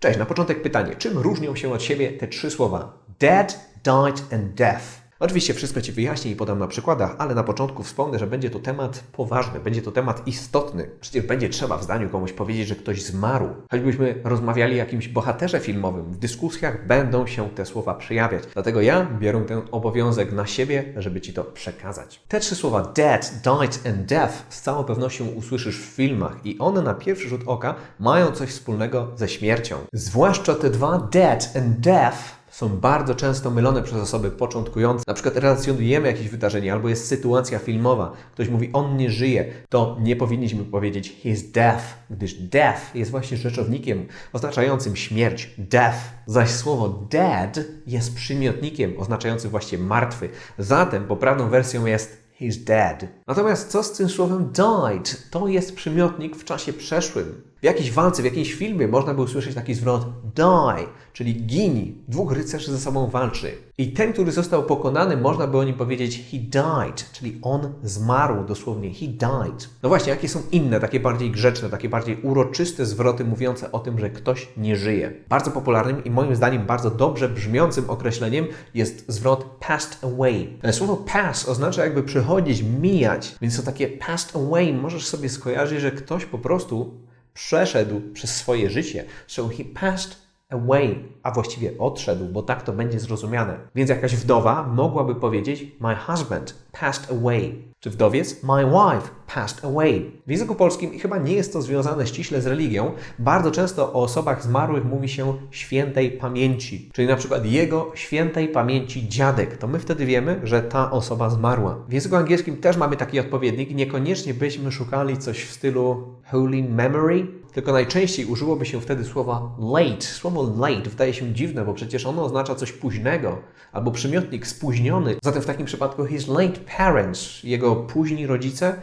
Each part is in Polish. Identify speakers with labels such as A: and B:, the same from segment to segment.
A: Cześć, na początek pytanie. Czym różnią się od siebie te trzy słowa? Dead, died and death. Oczywiście wszystko Ci wyjaśnię i podam na przykładach, ale na początku wspomnę, że będzie to temat poważny, będzie to temat istotny. Przecież będzie trzeba w zdaniu komuś powiedzieć, że ktoś zmarł. Choćbyśmy rozmawiali o jakimś bohaterze filmowym, w dyskusjach będą się te słowa przejawiać. Dlatego ja biorę ten obowiązek na siebie, żeby Ci to przekazać. Te trzy słowa dead, died and death z całą pewnością usłyszysz w filmach i one na pierwszy rzut oka mają coś wspólnego ze śmiercią. Zwłaszcza te dwa dead and death są bardzo często mylone przez osoby początkujące. Na przykład relacjonujemy jakieś wydarzenie albo jest sytuacja filmowa, ktoś mówi on nie żyje, to nie powinniśmy powiedzieć he's death, gdyż death jest właśnie rzeczownikiem oznaczającym śmierć, death. Zaś słowo dead jest przymiotnikiem oznaczającym właśnie martwy. Zatem poprawną wersją jest He's dead. Natomiast co z tym słowem died? To jest przymiotnik w czasie przeszłym. W jakiejś walce, w jakiejś filmie można by usłyszeć taki zwrot die, czyli gini. Dwóch rycerzy ze sobą walczy. I ten, który został pokonany, można by o nim powiedzieć he died, czyli on zmarł dosłownie. He died. No właśnie, jakie są inne, takie bardziej grzeczne, takie bardziej uroczyste zwroty mówiące o tym, że ktoś nie żyje? Bardzo popularnym i moim zdaniem bardzo dobrze brzmiącym określeniem jest zwrot passed away. Słowo pass oznacza jakby przychodzić, mijać, więc to takie passed away możesz sobie skojarzyć, że ktoś po prostu przeszedł przez swoje życie. So he passed away, a właściwie odszedł, bo tak to będzie zrozumiane. Więc jakaś wdowa mogłaby powiedzieć my husband passed away. Czy wdowiec? My wife passed away. W języku polskim chyba nie jest to związane ściśle z religią. Bardzo często o osobach zmarłych mówi się świętej pamięci, czyli na przykład jego świętej pamięci dziadek. To my wtedy wiemy, że ta osoba zmarła. W języku angielskim też mamy taki odpowiednik. Niekoniecznie byśmy szukali coś w stylu holy memory, tylko najczęściej użyłoby się wtedy słowa late. Słowo late wydaje się dziwne, bo przecież ono oznacza coś późnego, albo przymiotnik spóźniony. Zatem w takim przypadku his late parents, jego późni rodzice,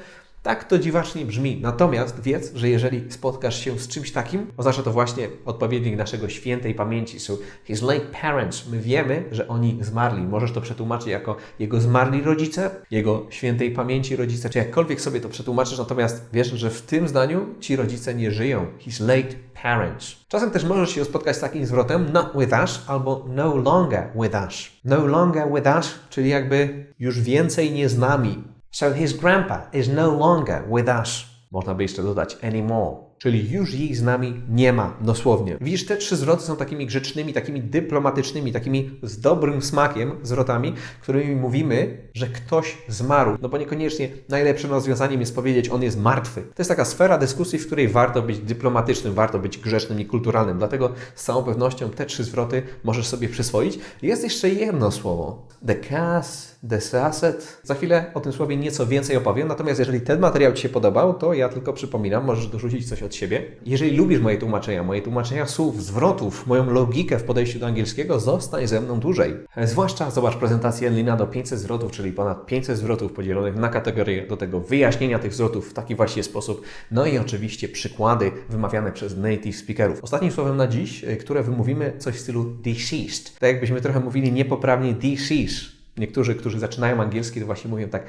A: tak to dziwacznie brzmi. Natomiast wiedz, że jeżeli spotkasz się z czymś takim, oznacza to właśnie odpowiednik naszego świętej pamięci. So, his late parents. My wiemy, że oni zmarli. Możesz to przetłumaczyć jako jego zmarli rodzice, jego świętej pamięci rodzice, czy jakkolwiek sobie to przetłumaczysz, natomiast wiesz, że w tym zdaniu ci rodzice nie żyją. His late parents. Czasem też możesz się spotkać z takim zwrotem not with us albo no longer with us. No longer with us, czyli jakby już więcej nie z nami. So his grandpa is no longer with us. Można by jeszcze dodać anymore. Czyli już ich z nami nie ma, dosłownie. Widzisz, te trzy zwroty są takimi grzecznymi, takimi dyplomatycznymi, takimi z dobrym smakiem zwrotami, którymi mówimy, że ktoś zmarł. No bo niekoniecznie najlepszym rozwiązaniem jest powiedzieć, on jest martwy. To jest taka sfera dyskusji, w której warto być dyplomatycznym, warto być grzecznym i kulturalnym. Dlatego z całą pewnością te trzy zwroty możesz sobie przyswoić. Jest jeszcze jedno słowo. The cas, the asset. Za chwilę o tym słowie nieco więcej opowiem, natomiast jeżeli ten materiał Ci się podobał, to ja tylko przypominam, możesz dorzucić coś od siebie. Jeżeli lubisz moje tłumaczenia, moje tłumaczenia słów, zwrotów, moją logikę w podejściu do angielskiego, zostań ze mną dłużej. Zwłaszcza zobacz prezentację Enlina do 500 zwrotów, czyli ponad 500 zwrotów podzielonych na kategorie do tego wyjaśnienia tych zwrotów w taki właśnie sposób. No i oczywiście przykłady wymawiane przez native speakerów. Ostatnim słowem na dziś, które wymówimy coś w stylu deceased. Tak jakbyśmy trochę mówili niepoprawnie deceased. Niektórzy, którzy zaczynają angielski, to właśnie mówią tak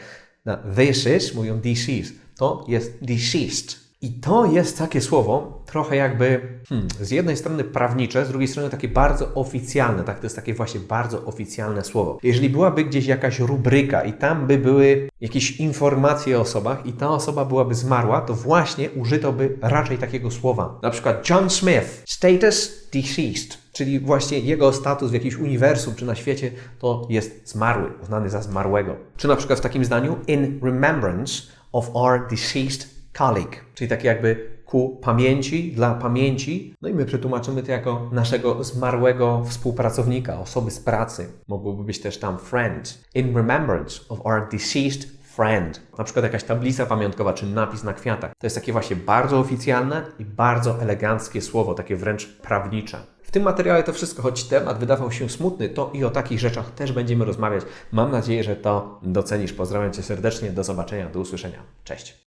A: na this is, mówią deceased. To jest deceased. I to jest takie słowo, trochę jakby hmm, z jednej strony prawnicze, z drugiej strony takie bardzo oficjalne, tak? To jest takie właśnie bardzo oficjalne słowo. Jeżeli byłaby gdzieś jakaś rubryka i tam by były jakieś informacje o osobach i ta osoba byłaby zmarła, to właśnie użyto by raczej takiego słowa. Na przykład John Smith, status deceased. Czyli właśnie jego status w jakimś uniwersum czy na świecie to jest zmarły, uznany za zmarłego. Czy na przykład w takim zdaniu in remembrance of our deceased colleague, czyli takie jakby ku pamięci, dla pamięci. No i my przetłumaczymy to jako naszego zmarłego współpracownika, osoby z pracy. Mogłoby być też tam friend. In remembrance of our deceased friend. Na przykład jakaś tablica pamiątkowa czy napis na kwiatach. To jest takie właśnie bardzo oficjalne i bardzo eleganckie słowo, takie wręcz prawnicze. W tym materiale to wszystko, choć temat wydawał się smutny, to i o takich rzeczach też będziemy rozmawiać. Mam nadzieję, że to docenisz. Pozdrawiam Cię serdecznie, do zobaczenia, do usłyszenia. Cześć.